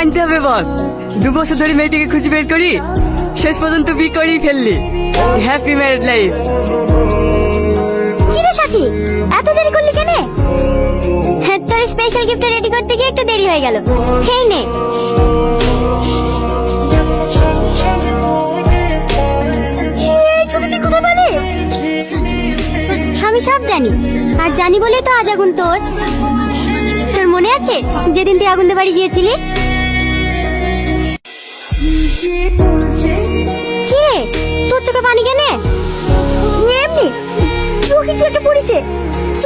রে বস দু বছর ধরে মেয়েটিকে খুঁজে বের করি, শেষ পর্যন্ত বি করেই ফেললি। হ্যাপি ম্যারিড লাইফ কি রে সাথী? এত দেরি করলি কেন? হ্যাঁ তোর স্পেশাল গিফট রেডি করতে গিয়ে একটু দেরি হয়ে গেল। হেই নে? আমি সব জানি, আর জানি বলে তো আজ আগুন তোর। তোর মনে আছে? যেদিন তুই আগুনদের বাড়ি গিয়েছিলি? কি রে? তোর চোখে পানি কেনে? এমনি? চোখে কি একটা পড়েছে? চ।